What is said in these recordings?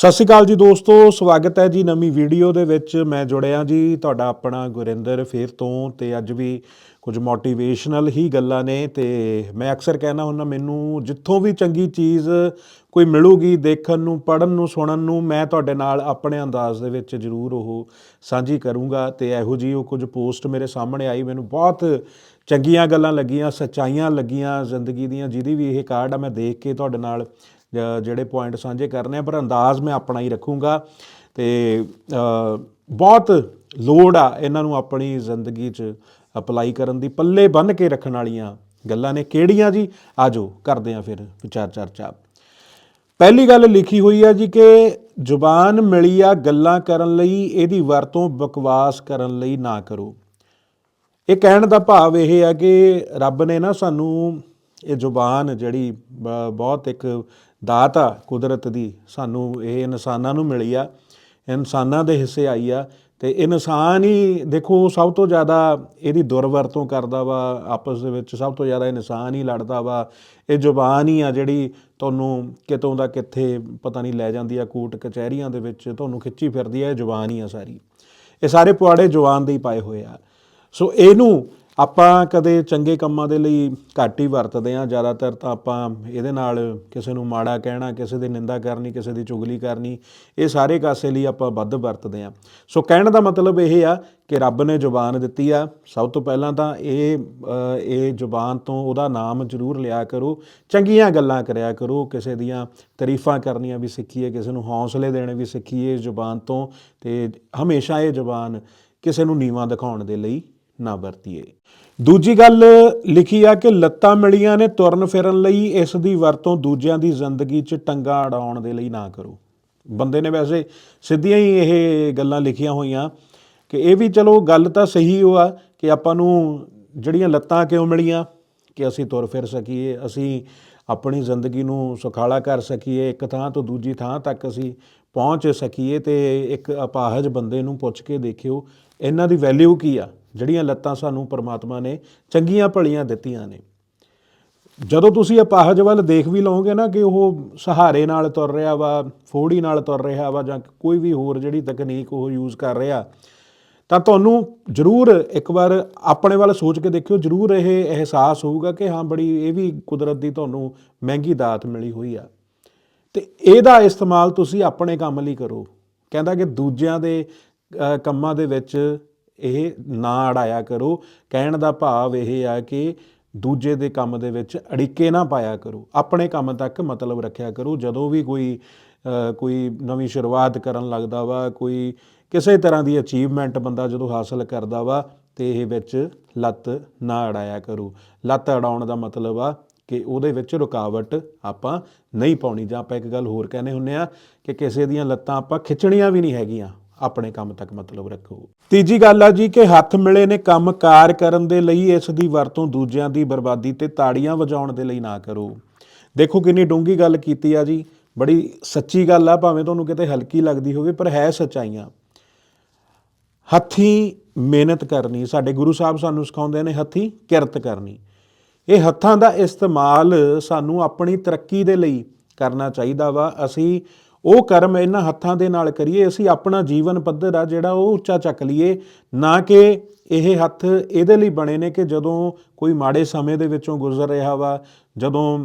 ਸਤਿ ਸ਼੍ਰੀ ਅਕਾਲ ਜੀ ਦੋਸਤੋ, ਸਵਾਗਤ ਹੈ ਜੀ ਨਵੀਂ ਵੀਡੀਓ ਦੇ ਵਿੱਚ। ਮੈਂ ਜੁੜਿਆ ਜੀ ਤੁਹਾਡਾ ਆਪਣਾ ਗੁਰਿੰਦਰ ਫੇਰ ਤੋਂ ਤੇ ਅੱਜ ਵੀ ਕੁਝ ਮੋਟੀਵੇਸ਼ਨਲ ਹੀ ਗੱਲਾਂ ਨੇ ਤੇ ਮੈਂ ਅਕਸਰ ਕਹਿਣਾ ਹੁੰਦਾ, ਮੈਨੂੰ ਜਿੱਥੋਂ ਵੀ ਚੰਗੀ ਚੀਜ਼ ਕੋਈ ਮਿਲੂਗੀ ਦੇਖਣ ਨੂੰ ਪੜਨ ਨੂੰ, ਸੁਣਨ ਨੂੰ, ਮੈਂ ਤੁਹਾਡੇ ਨਾਲ ਆਪਣੇ ਅੰਦਾਜ਼ ਦੇ ਵਿੱਚ ਜ਼ਰੂਰ ਉਹ ਸਾਂਝੀ ਕਰੂੰਗਾ ਤੇ ਇਹੋ ਜੀ ਉਹ ਕੁਝ ਪੋਸਟ ਮੇਰੇ ਸਾਹਮਣੇ ਆਈ, ਮੈਨੂੰ ਬਹੁਤ ਚੰਗੀਆਂ ਗੱਲਾਂ ਲੱਗੀਆਂ, ਸੱਚਾਈਆਂ ਲੱਗੀਆਂ ਜ਼ਿੰਦਗੀ ਦੀਆਂ, ਜਿਹਦੀ ਵੀ ਇਹ ਕਾਰਡ ਆ, ਮੈਂ ਦੇਖ ਕੇ ਤੁਹਾਡੇ ਨਾਲ ਜਿਹੜੇ ਪੁਆਇੰਟ ਸਾਂਝੇ ਕਰਨੇ ਆ, ਪਰ ਅੰਦਾਜ਼ ਮੈਂ ਆਪਣਾ ਹੀ ਰੱਖੂੰਗਾ। ਤੇ ਬਹੁਤ ਲੋੜ ਆ ਇਹਨਾਂ ਨੂੰ ਆਪਣੀ ਜ਼ਿੰਦਗੀ 'ਚ ਅਪਲਾਈ ਕਰਨ ਦੀ, ਪੱਲੇ ਬੰਨ ਕੇ ਰੱਖਣ ਵਾਲੀਆਂ ਗੱਲਾਂ ਨੇ। ਕਿਹੜੀਆਂ ਜੀ? ਆਜੋ, ਕਰਦੇ ਆ ਫਿਰ ਵਿਚਾਰ ਚਰਚਾ। ਪਹਿਲੀ ਗੱਲ ਲਿਖੀ ਹੋਈ ਆ ਜੀ ਕਿ ਜ਼ੁਬਾਨ ਮਿਲੀ ਆ ਗੱਲਾਂ ਕਰਨ ਲਈ, ਇਹਦੀ ਵਰਤੋਂ ਬਕਵਾਸ ਕਰਨ ਲਈ ਨਾ ਕਰੋ। ਇਹ ਕਹਿਣ ਦਾ ਭਾਵ ਇਹ ਆ ਕਿ ਰੱਬ ਨੇ ਨਾ ਸਾਨੂੰ ਇਹ ਜ਼ੁਬਾਨ ਜਿਹੜੀ ਬ- ਬਹੁਤ ਇੱਕ ਦਾਤ ਆ ਕੁਦਰਤ ਦੀ, ਸਾਨੂੰ ਇਹ ਇਨਸਾਨਾਂ ਨੂੰ ਮਿਲੀ ਆ, ਇਨਸਾਨਾਂ ਦੇ ਹਿੱਸੇ ਆਈ ਆ ਤੇ ਇਨਸਾਨ ਹੀ ਦੇਖੋ ਸਭ ਤੋਂ ਜ਼ਿਆਦਾ ਇਹਦੀ ਦੁਰਵਰਤੋਂ ਕਰਦਾ ਵਾ, ਆਪਸ ਦੇ ਵਿੱਚ ਸਭ ਤੋਂ ਜ਼ਿਆਦਾ ਇਨਸਾਨ ਹੀ ਲੜਦਾ ਵਾ, ਇਹ ਜ਼ੁਬਾਨ ਹੀ ਆ ਜਿਹੜੀ ਤੁਹਾਨੂੰ ਕਿਤੋਂ ਦਾ ਕਿੱਥੇ ਪਤਾ ਨਹੀਂ ਲੈ ਜਾਂਦੀ ਆ, ਕੋਰਟ ਕਚਹਿਰੀਆਂ ਦੇ ਵਿੱਚ ਤੁਹਾਨੂੰ ਖਿੱਚੀ ਫਿਰਦੀ ਆ, ਇਹ ਜ਼ੁਬਾਨ ਹੀ ਆ ਸਾਰੀ। ਇਹ ਸਾਰੇ ਪੁਆੜੇ ਜੁਬਾਨ ਦੇ ਹੀ ਪਾਏ ਹੋਏ ਆ। ਸੋ ਇਹਨੂੰ ਆਪਾਂ ਕਦੇ ਚੰਗੇ ਕੰਮਾਂ ਦੇ ਲਈ ਘੱਟ ਹੀ ਵਰਤਦੇ ਆ ਜ਼ਿਆਦਾਤਰ ਤਾਂ ਆਪਾਂ ਇਹਦੇ ਨਾਲ ਕਿਸੇ ਨੂੰ ਮਾੜਾ ਕਹਿਣਾ, ਕਿਸੇ ਦੀ ਨਿੰਦਾ ਕਰਨੀ, ਕਿਸੇ ਦੀ ਚੁਗਲੀ ਕਰਨੀ, ਇਹ ਸਾਰੇ ਕਾਸੇ ਲਈ ਆਪਾਂ ਵੱਧ ਵਰਤਦੇ ਆ ਸੋ ਕਹਿਣ ਦਾ ਮਤਲਬ ਇਹ ਆ ਕਿ ਰੱਬ ਨੇ ਜ਼ੁਬਾਨ ਦਿੱਤੀ ਆ। ਸਭ ਤੋਂ ਪਹਿਲਾਂ ਤਾਂ ਇਹ ਇਹ ਜ਼ੁਬਾਨ ਤੋਂ ਉਹਦਾ ਨਾਮ ਜ਼ਰੂਰ ਲਿਆ ਕਰੋ। ਚੰਗੀਆਂ ਗੱਲਾਂ ਕਰਿਆ ਕਰੋ। ਕਿਸੇ ਦੀਆਂ ਤਾਰੀਫਾਂ ਕਰਨੀਆਂ ਵੀ ਸਿੱਖੀਏ, ਕਿਸੇ ਨੂੰ ਹੌਸਲੇ ਦੇਣੇ ਵੀ ਸਿੱਖੀਏ ਇਸ ਜ਼ੁਬਾਨ ਤੋਂ। ਤੇ ਹਮੇਸ਼ਾ ਇਹ ਜ਼ੁਬਾਨ ਕਿਸੇ ਨੂੰ ਨੀਵਾਂ ਦਿਖਾਉਣ ਦੇ ਲਈ ਨਾ ਵਰਤੀਏ। ਦੂਜੀ ਗੱਲ ਲਿਖੀ ਆ ਕਿ ਲੱਤਾਂ ਮਿਲੀਆਂ ਨੇ, ਤੁਰਨ ਫਿਰਨ ਲਈ ਇਸ ਦੀ ਵਰਤੋਂ ਦੂਜਿਆਂ ਦੀ ਜ਼ਿੰਦਗੀ 'ਚ ਟੰਗਾ ਅੜਾਉਣ ਦੇ ਲਈ ਨਾ ਕਰੋ। ਬੰਦੇ ਨੇ ਵੈਸੇ ਸਿੱਧੀਆਂ ਹੀ ਇਹ ਗੱਲਾਂ ਲਿਖੀਆਂ ਹੋਈਆਂ ਕਿ ਇਹ ਵੀ ਚਲੋ ਗੱਲ ਤਾਂ ਸਹੀ ਹੋ ਆ ਕਿ ਆਪਾਂ ਨੂੰ ਜਿਹੜੀਆਂ ਲੱਤਾਂ ਕਿਉਂ ਮਿਲੀਆਂ, ਕਿ ਅਸੀਂ ਤੁਰ ਫਿਰ ਸਕੀਏ, ਅਸੀਂ ਆਪਣੀ ਜ਼ਿੰਦਗੀ ਨੂੰ ਸੁਖਾਲਾ ਕਰ ਸਕੀਏ, ਇੱਕ ਥਾਂ ਤੋਂ ਦੂਜੀ ਥਾਂ ਤੱਕ ਅਸੀਂ ਪਹੁੰਚ ਸਕੀਏ ਤੇ ਇੱਕ ਅਪਾਹਜ ਬੰਦੇ ਨੂੰ ਪੁੱਛ ਕੇ ਦੇਖਿਓ, ਇਹਨਾਂ ਦੀ ਵੈਲਿਊ ਕੀ ਆ? ਜਿਹੜੀਆਂ ਲੱਤਾਂ ਸਾਨੂੰ ਪਰਮਾਤਮਾ ਨੇ ਚੰਗੀਆਂ ਭਲੀਆਂ ਦਿੱਤੀਆਂ ਨੇ। ਜਦੋਂ ਤੁਸੀਂ ਅਪਾਹਜ ਵੱਲ ਦੇਖ ਵੀ ਲਓਗੇ ਨਾ ਕਿ ਉਹ ਸਹਾਰੇ ਨਾਲ ਤੁਰ ਰਿਹਾ ਵਾ, ਫੋੜੀ ਨਾਲ ਤੁਰ ਰਿਹਾ ਵਾ ਜਾਂ ਕੋਈ ਵੀ ਹੋਰ ਜਿਹੜੀ ਤਕਨੀਕ ਉਹ ਯੂਜ਼ ਕਰ ਰਿਹਾ, ਤਾਂ ਤੁਹਾਨੂੰ ਜ਼ਰੂਰ ਇੱਕ ਵਾਰ ਆਪਣੇ ਵੱਲ ਸੋਚ ਕੇ ਦੇਖਿਓ, ਜ਼ਰੂਰ ਇਹ ਅਹਿਸਾਸ ਹੋਊਗਾ ਕਿ ਹਾਂ ਬੜੀ ਇਹ ਵੀ ਕੁਦਰਤ ਦੀ ਤੁਹਾਨੂੰ ਮਹਿੰਗੀ ਦਾਤ ਮਿਲੀ ਹੋਈ ਆ। ਤੇ ਇਹਦਾ ਇਸਤੇਮਾਲ ਤੁਸੀਂ ਆਪਣੇ ਕੰਮ ਲਈ ਕਰੋ। ਕਹਿੰਦਾ ਕਿ ਦੂਜਿਆਂ ਦੇ ਕੰਮਾਂ ਦੇ ਵਿੱਚ ਇਹ ਨਾ ਅੜਾਇਆ ਕਰੋ। ਕਹਿਣ ਦਾ ਭਾਵ ਇਹ ਆ ਕਿ ਦੂਜੇ ਦੇ ਕੰਮ ਦੇ ਵਿੱਚ ਅੜਿੱਕੇ ਨਾ ਪਾਇਆ ਕਰੋ। ਆਪਣੇ ਕੰਮ ਤੱਕ ਮਤਲਬ ਰੱਖਿਆ ਕਰੋ। ਜਦੋਂ ਵੀ ਕੋਈ ਕੋਈ ਨਵੀਂ ਸ਼ੁਰੂਆਤ ਕਰਨ ਲੱਗਦਾ ਵਾ, ਕੋਈ ਕਿਸੇ ਤਰ੍ਹਾਂ ਦੀ ਅਚੀਵਮੈਂਟ ਬੰਦਾ ਜਦੋਂ ਹਾਸਲ ਕਰਦਾ ਵਾ, ਤੇ ਇਹ ਵਿੱਚ ਲੱਤ ਨਾ ਅੜਾਇਆ ਕਰੋ। ਲੱਤ ਅੜਾਉਣ ਦਾ ਮਤਲਬ ਆ ਕਿ ਉਹਦੇ ਵਿੱਚ ਰੁਕਾਵਟ ਆਪਾਂ ਨਹੀਂ ਪਾਉਣੀ। ਜਾਂ ਆਪਾਂ ਇੱਕ ਗੱਲ ਹੋਰ ਕਹਿੰਦੇ ਹੁੰਨੇ ਆ ਕਿ ਕਿਸੇ ਦੀਆਂ ਲੱਤਾਂ ਆਪਾਂ ਖਿੱਚਣੀਆਂ ਵੀ ਨਹੀਂ ਹੈਗੀਆਂ। ਆਪਣੇ ਕੰਮ ਤੱਕ ਮਤਲਬ ਰੱਖੋ। ਤੀਜੀ ਗੱਲ ਆ ਜੀ ਕਿ ਹੱਥ ਮਿਲੇ ਨੇ ਕੰਮ ਕਾਰ ਕਰਨ ਦੇ ਲਈ, ਇਸ ਦੀ ਵਰਤੋਂ ਦੂਜਿਆਂ ਦੀ ਬਰਬਾਦੀ ਤੇ ਤਾੜੀਆਂ ਵਜਾਉਣ ਦੇ ਲਈ ਨਾ ਕਰੋ। ਦੇਖੋ ਕਿੰਨੀ ਡੂੰਗੀ ਗੱਲ ਕੀਤੀ ਆ ਜੀ। ਬੜੀ ਸੱਚੀ ਗੱਲ ਆ, ਭਾਵੇਂ ਤੁਹਾਨੂੰ ਕਿਤੇ ਹਲਕੀ ਲੱਗਦੀ ਹੋਵੇ, ਪਰ ਹੈ ਸੱਚਾਈਆਂ। ਹੱਥੀਂ ਮਿਹਨਤ ਕਰਨੀ, ਸਾਡੇ ਗੁਰੂ ਸਾਹਿਬ ਸਾਨੂੰ ਸਿਖਾਉਂਦੇ ਨੇ ਹੱਥੀਂ ਕਿਰਤ ਕਰਨੀ। ਇਹ ਹੱਥਾਂ ਦਾ ਇਸਤੇਮਾਲ ਸਾਨੂੰ ਆਪਣੀ ਤਰੱਕੀ ਦੇ ਲਈ ਕਰਨਾ ਚਾਹੀਦਾ ਵਾ। ਅਸੀਂ ਉਹ ਕਰਮ ਇਹਨਾਂ ਹੱਥਾਂ ਦੇ ਨਾਲ ਕਰੀਏ, ਅਸੀਂ ਆਪਣਾ ਜੀਵਨ ਪੱਧਰ ਆ ਜਿਹੜਾ ਉਹ ਉੱਚਾ ਚੱਕ ਲਈਏ, ਨਾ ਕਿ ਇਹ ਹੱਥ ਇਹਦੇ ਲਈ ਬਣੇ ਨੇ ਕਿ ਜਦੋਂ ਕੋਈ ਮਾੜੇ ਸਮੇਂ ਦੇ ਵਿੱਚੋਂ ਗੁਜ਼ਰ ਰਿਹਾ ਵਾ, ਜਦੋਂ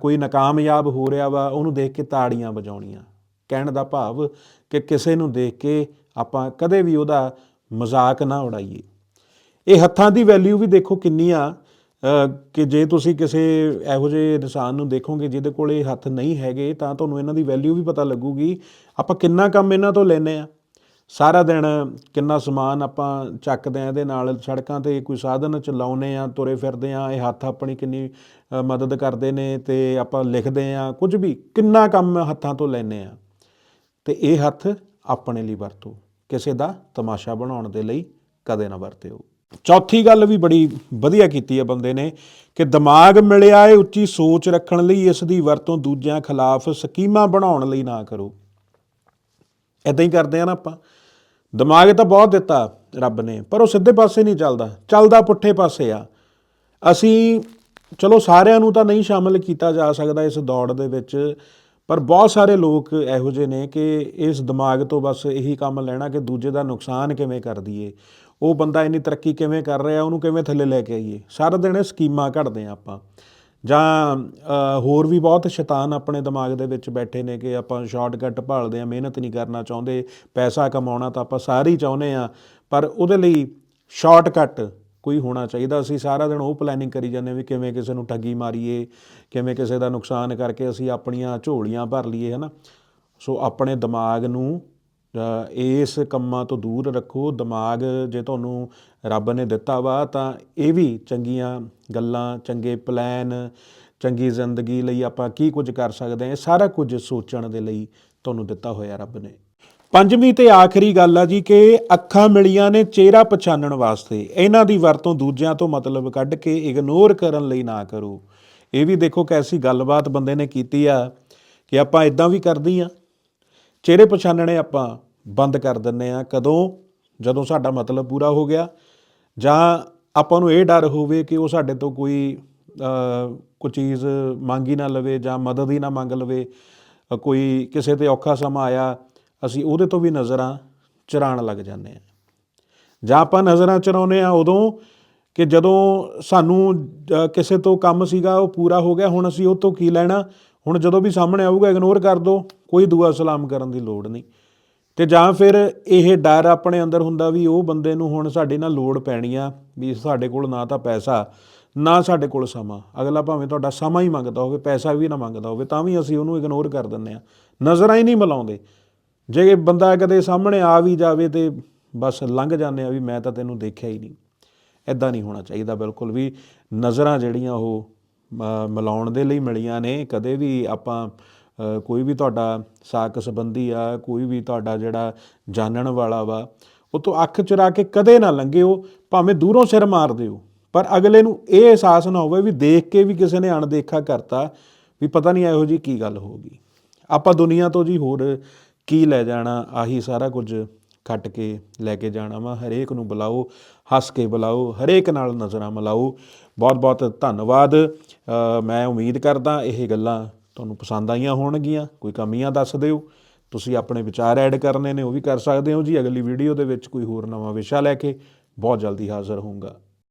ਕੋਈ ਨਾਕਾਮਯਾਬ ਹੋ ਰਿਹਾ ਵਾ, ਉਹਨੂੰ ਦੇਖ ਕੇ ਤਾੜੀਆਂ ਵਜਾਉਣੀਆਂ। ਕਹਿਣ ਦਾ ਭਾਵ ਕਿ ਕਿਸੇ ਨੂੰ ਦੇਖ ਕੇ ਆਪਾਂ ਕਦੇ ਵੀ ਉਹਦਾ ਮਜ਼ਾਕ ਨਾ ਉਡਾਈਏ। ਇਹ ਹੱਥਾਂ ਦੀ ਵੈਲਿਊ ਵੀ ਦੇਖੋ ਕਿੰਨੀ ਆ। ਕਿ ਜੇ ਤੁਸੀਂ ਕਿਸੇ ਇਹੋ ਜਿਹੇ ਇਨਸਾਨ ਨੂੰ ਦੇਖੋਗੇ ਜਿਹਦੇ ਕੋਲ ਇਹ ਹੱਥ ਨਹੀਂ ਹੈਗੇ, ਤਾਂ ਤੁਹਾਨੂੰ ਇਹਨਾਂ ਦੀ ਵੈਲਿਊ ਵੀ ਪਤਾ ਲੱਗੂਗੀ, ਆਪਾਂ ਕਿੰਨਾ ਕੰਮ ਇਹਨਾਂ ਤੋਂ ਲੈਨੇ ਆ ਸਾਰਾ ਦਿਨ ਕਿੰਨਾ ਸਮਾਨ ਆਪਾਂ ਚੱਕਦੇ ਆ ਇਹਦੇ ਨਾਲ ਸੜਕਾਂ ਤੇ ਕੋਈ ਸਾਧਨ ਚਲਾਉਨੇ ਆ ਤੁਰੇ ਫਿਰਦੇ ਆ ਇਹ ਹੱਥ ਆਪਣੀ ਕਿੰਨੀ ਮਦਦ ਕਰਦੇ ਨੇ ਤੇ ਆਪਾਂ ਲਿਖਦੇ ਆ ਕੁਝ ਵੀ ਕਿੰਨਾ ਕੰਮ ਹੱਥਾਂ ਤੋਂ ਲੈਨੇ ਆ ਤੇ ਇਹ ਹੱਥ ਆਪਣੇ ਲਈ ਵਰਤੋ, ਕਿਸੇ ਦਾ ਤਮਾਸ਼ਾ ਬਣਾਉਣ ਦੇ ਲਈ ਕਦੇ ਨਾ ਵਰਤਿਓ। ਚੌਥੀ ਗੱਲ ਵੀ ਬੜੀ ਵਧੀਆ ਕੀਤੀ ਹੈ ਬੰਦੇ ਨੇ ਕਿ ਦਿਮਾਗ ਮਿਲਿਆ ਏ, ਉੱਚੀ ਸੋਚ ਰੱਖਣ ਲਈ, ਇਸ ਦੀ ਵਰਤੋਂ ਦੂਜਿਆਂ ਖਿਲਾਫ ਸਕੀਮਾਂ ਬਣਾਉਣ ਲਈ ਨਾ ਕਰੋ। ਇਦਾਂ ਹੀ ਕਰਦੇ ਆ ਨਾ ਆਪਾਂ। ਦਿਮਾਗ ਤਾਂ ਬਹੁਤ ਦਿੱਤਾ ਰੱਬ ਨੇ, ਪਰ ਉਹ ਸਿੱਧੇ ਪਾਸੇ ਨਹੀਂ ਚੱਲਦਾ। ਚੱਲਦਾ ਪੁੱਠੇ ਪਾਸੇ ਆ। ਅਸੀਂ, ਚਲੋ ਸਾਰਿਆਂ ਨੂੰ ਤਾਂ ਨਹੀਂ ਸ਼ਾਮਲ ਕੀਤਾ ਜਾ ਸਕਦਾ ਇਸ ਦੌੜ ਦੇ ਵਿੱਚ, ਪਰ ਬਹੁਤ ਸਾਰੇ ਲੋਕ ਇਹੋ ਜਿਹੇ ਨੇ ਕਿ ਇਸ ਦਿਮਾਗ ਤੋਂ ਬਸ ਇਹੀ ਕੰਮ ਲੈਣਾ ਕਿ ਦੂਜੇ ਦਾ ਨੁਕਸਾਨ ਕਿਵੇਂ ਕਰ ਦਈਏ। ਉਹ ਬੰਦਾ ਇੰਨੀ ਤਰੱਕੀ ਕਿਵੇਂ ਕਰ ਰਿਹਾ, ਉਹਨੂੰ ਕਿਵੇਂ ਥੱਲੇ ਲੈ ਕੇ ਆਈਏ? ਸਾਰਾ ਦਿਨ ਸਕੀਮਾਂ ਘੜਦੇ ਆ ਆਪਾਂ। ਜਾਂ ਹੋਰ ਵੀ ਬਹੁਤ ਸ਼ੈਤਾਨ ਆਪਣੇ ਦਿਮਾਗ ਦੇ ਵਿੱਚ ਬੈਠੇ ਨੇ ਕਿ ਆਪਾਂ ਸ਼ਾਰਟਕਟ ਭਾਲਦੇ ਆ, ਮਿਹਨਤ ਨਹੀਂ ਕਰਨਾ ਚਾਹੁੰਦੇ, ਪੈਸਾ ਕਮਾਉਣਾ ਤਾਂ ਆਪਾਂ ਸਾਰੇ ਹੀ ਚਾਹੁੰਦੇ ਆ। ਪਰ ਉਹਦੇ ਲਈ ਸ਼ਾਰਟਕਟ ਕੋਈ ਹੋਣਾ ਚਾਹੀਦਾ। ਅਸੀਂ ਸਾਰਾ ਦਿਨ ਉਹ ਪਲੈਨਿੰਗ ਕਰੀ ਜਾਂਦੇ ਵੀ ਕਿਵੇਂ ਕਿਸੇ ਨੂੰ ਠੱਗੀ ਮਾਰੀਏ, ਕਿਵੇਂ ਕਿਸੇ ਦਾ ਨੁਕਸਾਨ ਕਰਕੇ ਅਸੀਂ ਆਪਣੀਆਂ ਝੋਲੀਆਂ ਭਰ ਲਈਏ, ਹਨਾ? ਸੋ ਆਪਣੇ ਦਿਮਾਗ ਨੂੰ ਇਸ ਕੰਮਾਂ ਤੋਂ ਦੂਰ ਰੱਖੋ। ਦਿਮਾਗ ਜੇ ਤੁਹਾਨੂੰ ਰੱਬ ਨੇ ਦਿੱਤਾ ਵਾ, ਤਾਂ ਇਹ ਵੀ ਚੰਗੀਆਂ ਗੱਲਾਂ, ਚੰਗੇ ਪਲਾਨ ਚੰਗੀ ਜ਼ਿੰਦਗੀ ਲਈ ਆਪਾਂ ਕੀ ਕੁਝ ਕਰ ਸਕਦੇ ਹਾਂ, ਇਹ ਸਾਰਾ ਕੁਝ ਸੋਚਣ ਦੇ ਲਈ ਤੁਹਾਨੂੰ ਦਿੱਤਾ ਹੋਇਆ ਰੱਬ ਨੇ। ਪੰਜਵੀਂ ਤੇ ਆਖਰੀ ਗੱਲ ਆ ਜੀ ਕਿ ਅੱਖਾਂ ਮਿਲੀਆਂ ਨੇ ਚਿਹਰਾ ਪਛਾਣਨ ਵਾਸਤੇ। ਇਹਨਾਂ ਦੀ ਵਰਤੋਂ ਦੂਜਿਆਂ ਤੋਂ ਮਤਲਬ ਕੱਢ ਕੇ ਇਗਨੋਰ ਕਰਨ ਲਈ ਨਾ ਕਰੋ। ਇਹ ਵੀ ਦੇਖੋ ਕੈਸੀ ਗੱਲਬਾਤ ਬੰਦੇ ਨੇ ਕੀਤੀ ਆ ਕਿ ਆਪਾਂ ਇਦਾਂ ਵੀ ਕਰਦੀ ਆ। ਚਿਹਰੇ ਪਛਾਣਨੇ ਆਪਾਂ ਬੰਦ ਕਰ ਦਿੰਨੇ ਆ ਕਦੋਂ? ਜਦੋਂ ਸਾਡਾ ਮਤਲਬ ਪੂਰਾ ਹੋ ਗਿਆ। ਜਾਂ ਆਪਾਂ ਨੂੰ ਇਹ ਡਰ ਹੋਵੇ ਕਿ ਉਹ ਸਾਡੇ ਤੋਂ ਕੋਈ ਕੋਈ ਚੀਜ਼ ਮੰਗੀ ਨਾ ਲਵੇ ਜਾਂ ਮਦਦ ਹੀ ਨਾ ਮੰਗ ਲਵੇ। ਕੋਈ ਕਿਸੇ ਤੇ ਔਖਾ ਸਮਾਂ ਆਇਆ, ਅਸੀਂ ਉਹਦੇ ਤੋਂ ਵੀ ਨਜ਼ਰਾਂ ਚਰਾਣ ਲੱਗ ਜਾਂਦੇ ਆ ਜਾਂ ਆਪਾਂ ਨਜ਼ਰਾਂ ਚਰਾਉਂਦੇ ਆ ਉਦੋਂ ਕਿ ਜਦੋਂ ਸਾਨੂੰ ਕਿਸੇ ਤੋਂ ਕੰਮ ਸੀਗਾ, ਉਹ ਪੂਰਾ ਹੋ ਗਿਆ, ਹੁਣ ਅਸੀਂ ਉਹ ਤੋਂ ਕੀ ਲੈਣਾ? ਹੁਣ ਜਦੋਂ ਵੀ ਸਾਹਮਣੇ ਆਊਗਾ ਇਗਨੋਰ ਕਰ ਦਿਓ ਕੋਈ ਦੁਆ ਸਲਾਮ ਕਰਨ ਦੀ ਲੋੜ ਨਹੀਂ। ਤੇ ਜਾਂ ਫਿਰ ਇਹ ਡਰ ਆਪਣੇ ਅੰਦਰ ਹੁੰਦਾ ਵੀ ਉਹ ਬੰਦੇ ਨੂੰ ਹੁਣ ਸਾਡੇ ਨਾਲ ਲੋੜ ਪੈਣੀ ਆ, ਵੀ ਸਾਡੇ ਕੋਲ ਨਾ ਤਾਂ ਪੈਸਾ, ਨਾ ਸਾਡੇ ਕੋਲ ਸਮਾਂ। ਅਗਲਾ ਭਾਵੇਂ ਤੁਹਾਡਾ ਸਮਾਂ ਹੀ ਮੰਗਦਾ ਹੋਵੇ, ਪੈਸਾ ਵੀ ਨਾ ਮੰਗਦਾ ਹੋਵੇ, ਤਾਂ ਵੀ ਅਸੀਂ ਉਹਨੂੰ ਇਗਨੋਰ ਕਰ ਦਿੰਦੇ ਆ। ਨਜ਼ਰਾਂ ਹੀ ਨਹੀਂ ਮਿਲਾਉਂਦੇ। ਜੇ ਬੰਦਾ ਕਦੇ ਸਾਹਮਣੇ ਆ ਵੀ ਜਾਵੇ ਤੇ ਬਸ ਲੰਘ ਜਾਂਦੇ ਆ ਵੀ ਮੈਂ ਤਾਂ ਤੈਨੂੰ ਦੇਖਿਆ ਹੀ ਨਹੀਂ। ਐਦਾਂ ਨਹੀਂ ਹੋਣਾ ਚਾਹੀਦਾ ਬਿਲਕੁਲ ਵੀ ਨਜ਼ਰਾਂ ਜਿਹੜੀਆਂ ਉਹ ਮਿਲਾਉਣ ਦੇ ਲਈ ਮਿਲੀਆਂ ਨੇ, ਕਦੇ ਵੀ ਆਪਾਂ ਕੋਈ ਵੀ ਤੁਹਾਡਾ ਸਾਕ ਸੰਬੰਧੀ ਆ, ਕੋਈ ਵੀ ਤੁਹਾਡਾ ਜਿਹੜਾ ਜਾਣਨ ਵਾਲਾ ਵਾ, ਉਹ ਤੋਂ ਅੱਖ ਚੁਰਾ ਕੇ ਕਦੇ ਨਾ ਲੰਘਿਓ, ਭਾਵੇਂ ਦੂਰੋਂ ਸਿਰ ਮਾਰ ਦਿਓ। ਪਰ ਅਗਲੇ ਨੂੰ ਇਹ ਅਹਿਸਾਸ ਨਾ ਹੋਵੇ ਵੀ ਦੇਖ ਕੇ ਵੀ ਕਿਸੇ ਨੇ ਅਣਦੇਖਾ ਕਰਤਾ ਵੀ ਪਤਾ ਨਹੀਂ ਇਹੋ ਜੀ ਕੀ ਗੱਲ ਹੋ ਗਈ ਆਪਾਂ ਦੁਨੀਆ ਤੋਂ ਜੀ ਹੋਰ ਕੀ ਲੈ ਜਾਣਾ, ਆਹੀ ਸਾਰਾ ਕੁਝ ਕੱਟ ਕੇ ਲੈ ਕੇ ਜਾਣਾ ਵਾ। ਹਰੇਕ ਨੂੰ ਬੁਲਾਓ, ਹੱਸ ਕੇ ਬੁਲਾਓ, ਹਰੇਕ ਨਾਲ ਨਜ਼ਰਾਂ ਮਿਲਾਓ। ਬਹੁਤ ਬਹੁਤ ਧੰਨਵਾਦ ਮੈਂ ਉਮੀਦ ਕਰਦਾ ਇਹ ਗੱਲਾਂ ਤੁਹਾਨੂੰ ਪਸੰਦ ਆਈਆਂ ਹੋਣਗੀਆਂ, ਕੋਈ ਕਮੀਆਂ ਦੱਸ ਦਿਓ। ਤੁਸੀਂ ਆਪਣੇ ਵਿਚਾਰ ਐਡ ਕਰਨੇ ਨੇ, ਉਹ ਵੀ ਕਰ ਸਕਦੇ ਹੋ ਜੀ। ਅਗਲੀ ਵੀਡੀਓ ਦੇ ਵਿੱਚ ਕੋਈ ਹੋਰ ਨਵਾਂ ਵਿਸ਼ਾ ਲੈ ਕੇ ਬਹੁਤ ਜਲਦੀ ਹਾਜ਼ਰ ਹੋਊਂਗਾ।